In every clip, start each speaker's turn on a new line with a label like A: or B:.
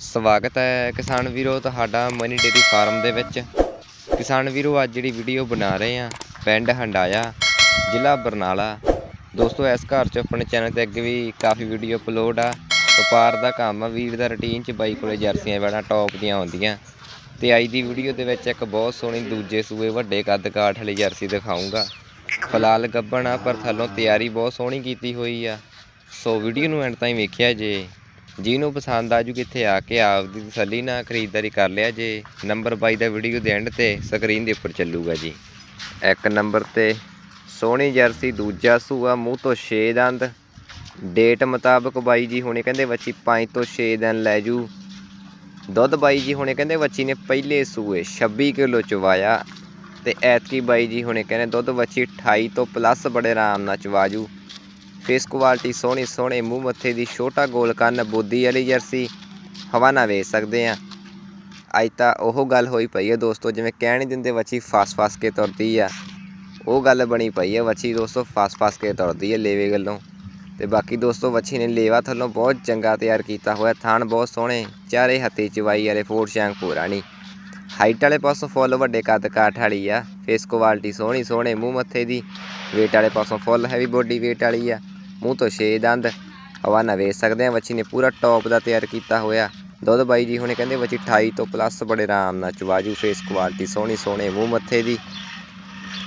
A: ਸਵਾਗਤ ਹੈ ਕਿਸਾਨ ਵੀਰੋ, ਤੁਹਾਡਾ ਮਨੀ ਡੇਰੀ ਫਾਰਮ ਦੇ ਵਿੱਚ। ਕਿਸਾਨ ਵੀਰੋ, ਅੱਜ ਜਿਹੜੀ ਵੀਡੀਓ ਬਣਾ ਰਹੇ ਆ ਪਿੰਡ ਹੰਡਾਇਆ, ਜ਼ਿਲ੍ਹਾ ਬਰਨਾਲਾ। ਦੋਸਤੋ, ਇਸ ਘਰ 'ਚ ਆਪਣੇ ਚੈਨਲ ਤੇ ਅੱਗੇ ਵੀ ਕਾਫੀ ਵੀਡੀਓ ਅਪਲੋਡ ਆ। ਵਪਾਰ ਦਾ ਕੰਮ ਆ, ਵੀਰ ਦਾ ਰੁਟੀਨ 'ਚ ਬਾਈ ਕੋਲੇ ਜਰਸੀਆਂ ਬੜਾ ਟੌਪ ਦੀਆਂ ਆਉਂਦੀਆਂ। ਤੇ ਅੱਜ ਦੀ ਵੀਡੀਓ ਦੇ ਵਿੱਚ ਇੱਕ ਬਹੁਤ ਸੋਹਣੀ ਦੂਜੇ ਸੂਏ ਵੱਡੇ ਕੱਦ ਕਾਠ ਵਾਲੀ ਜਰਸੀ ਦਿਖਾਉਂਗਾ ਫਿਲਹਾਲ ਗੱਬਣ ਆ, ਪਰ ਥੱਲੋਂ ਤਿਆਰੀ ਬਹੁਤ ਸੋਹਣੀ ਕੀਤੀ ਹੋਈ ਆ। ਸੋ ਵੀਡੀਓ ਨੂੰ ਐਂਡ ਤਾਈਂ ਵੇਖਿਆ ਜੇ। ਜਿਹਨੂੰ ਪਸੰਦ ਆ ਆਜੂ ਕਿੱਥੇ ਆ ਕੇ ਆਪਦੀ ਤਸੱਲੀ ਨਾਲ ਖਰੀਦਦਾਰੀ ਕਰ ਲਿਆ ਜੇ, ਨੰਬਰ ਬਾਈ ਦਾ ਵੀਡੀਓ ਦੇ ਐਂਡ ਤੇ ਸਕਰੀਨ ਦੇ ਉੱਪਰ ਚੱਲੂਗਾ ਜੀ। ਇੱਕ ਨੰਬਰ ਤੇ ਸੋਹਣੀ ਜਰਸੀ, ਦੂਜਾ ਸੂਆ, ਮੂੰਹ ਤੋਂ 6 ਦੰਦ। ਡੇਟ ਮੁਤਾਬਕ ਬਾਈ ਜੀ ਹੁਣੇ ਕਹਿੰਦੇ ਬੱਚੀ 5 ਤੋਂ 6 ਦਿਨ ਲੈ ਜੂ। ਦੁੱਧ ਬਾਈ ਜੀ ਹੁਣੇ ਕਹਿੰਦੇ ਬੱਚੀ ਨੇ ਪਹਿਲੇ ਸੂਏ 26 ਕਿਲੋ ਚਵਾਇਆ। ਤੇ ਐਤਕੀ ਬਾਈ ਜੀ ਹੁਣੇ ਕਹਿੰਦੇ ਦੁੱਧ ਬੱਚੀ 28 ਤੋਂ ਪਲੱਸ ਬੜੇ ਆਰਾਮ ਨਾਲ ਚਵਾਜੂ ਫੇਸ ਕੁਆਲਿਟੀ ਸੋਹਣੀ ਸੋਹਣੇ, ਮੂੰਹ ਮੱਥੇ ਦੀ ਛੋਟਾ ਗੋਲ ਕੰਨ ਬੋਦੀ ਵਾਲੀ ਜਰਸੀ, ਹਵਾ ਨਾ ਵੇਚ ਸਕਦੇ ਆ ਅੱਜ ਤਾਂ ਉਹ ਗੱਲ ਹੋਈ ਪਈ ਹੈ ਦੋਸਤੋ, ਜਿਵੇਂ ਕਹਿ ਨਹੀਂ ਦਿੰਦੇ ਵੱਛੀ ਫਸ ਫਸ ਕੇ ਤੁਰਦੀ ਆ। ਉਹ ਗੱਲ ਬਣੀ ਪਈ ਹੈ ਵੱਛੀ ਦੋਸਤੋ, ਫਸ ਫਸ ਕੇ ਤੁਰਦੀ ਹੈ ਲੇਵੇ ਗੱਲੋਂ। ਤੇ ਬਾਕੀ ਦੋਸਤੋ, ਵੱਛੀ ਨੇ ਲੇਵਾ ਥੱਲੋਂ ਬਹੁਤ ਚੰਗਾ ਤਿਆਰ ਕੀਤਾ ਹੋਇਆ ਥਾਣ ਬਹੁਤ ਸੋਹਣੇ, ਚਾਰੇ ਹੱਥੀ ਚਵਾਈ ਵਾਲੇ ਫੋੜ ਸ਼ਾਂਗ ਪੁਰਾਣੀ ਹਾਈਟ ਵਾਲੇ ਪਾਸੋਂ ਫੁੱਲ, ਵੱਡੇ ਕੱਦ ਕਾਠ ਵਾਲੀ ਆ। ਫੇਸ ਕੁਆਲਿਟੀ ਸੋਹਣੀ ਸੋਹਣੇ, ਮੂੰਹ ਮੱਥੇ ਦੀ weight ਵਾਲੇ ਪਾਸੋਂ ਫੁੱਲ ਹੈਵੀ ਬੋਡੀ weight ਵਾਲੀ ਆ। ਮੂੰਹ ਤੋਂ 6 ਦੰਦ, ਹਵਾ ਨਾ ਵੇਚ ਸਕਦੇ ਆ ਬੱਚੀ ਨੇ ਪੂਰਾ ਟੌਪ ਦਾ ਤਿਆਰ ਕੀਤਾ ਹੋਇਆ। ਦੁੱਧ ਬਾਈ ਜੀ ਹੁਣੇ ਕਹਿੰਦੇ ਬੱਚੀ 28 ਤੋਂ ਪਲੱਸ ਬੜੇ ਆਰਾਮ ਨਾਲ ਚਵਾਜੂ ਫੇਸ ਕੁਆਲਿਟੀ ਸੋਹਣੀ ਸੋਹਣੇ ਮੂੰਹ ਮੱਥੇ ਦੀ।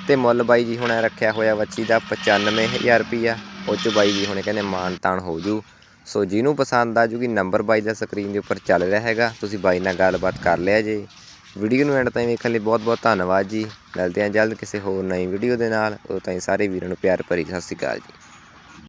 A: ਤੇ ਮੁੱਲ ਬਾਈ ਜੀ ਹੁਣੇ ਰੱਖਿਆ ਹੋਇਆ ਬੱਚੀ ਦਾ 95000 ਰੁਪਿਆ ਉਹ 'ਚ ਬਾਈ ਜੀ ਹੁਣੇ ਕਹਿੰਦੇ ਮਾਨ ਤਾਨ ਹੋ ਜੂ। ਸੋ ਜਿਹਨੂੰ ਪਸੰਦ ਆ ਜੂਗੀ ਨੰਬਰ ਬਾਈ ਦਾ ਸਕਰੀਨ ਦੇ ਉੱਪਰ ਚੱਲ ਰਿਹਾ ਹੈਗਾ। ਤੁਸੀਂ ਬਾਈ ਨਾਲ ਗੱਲਬਾਤ ਕਰ ਲਿਆ ਜੇ। ਵੀਡੀਓ ਨੂੰ ਐਂਡ ਤਾਈਂ ਵੇਖਣ ਲਈ ਬਹੁਤ ਬਹੁਤ ਧੰਨਵਾਦ ਜੀ। ਮਿਲਦੇ ਹਾਂ ਜਲਦ ਕਿਸੇ ਹੋਰ ਨਈ ਵੀਡੀਓ ਦੇ ਨਾਲ। ਉਦੋਂ ਤਾਈਂ ਸਾਰੇ ਵੀਰਾਂ ਨੂੰ ਪਿਆਰ ਭਰੀ ਸਤਿ ਸ਼੍ਰੀ ਅਕਾਲ ਜੀ।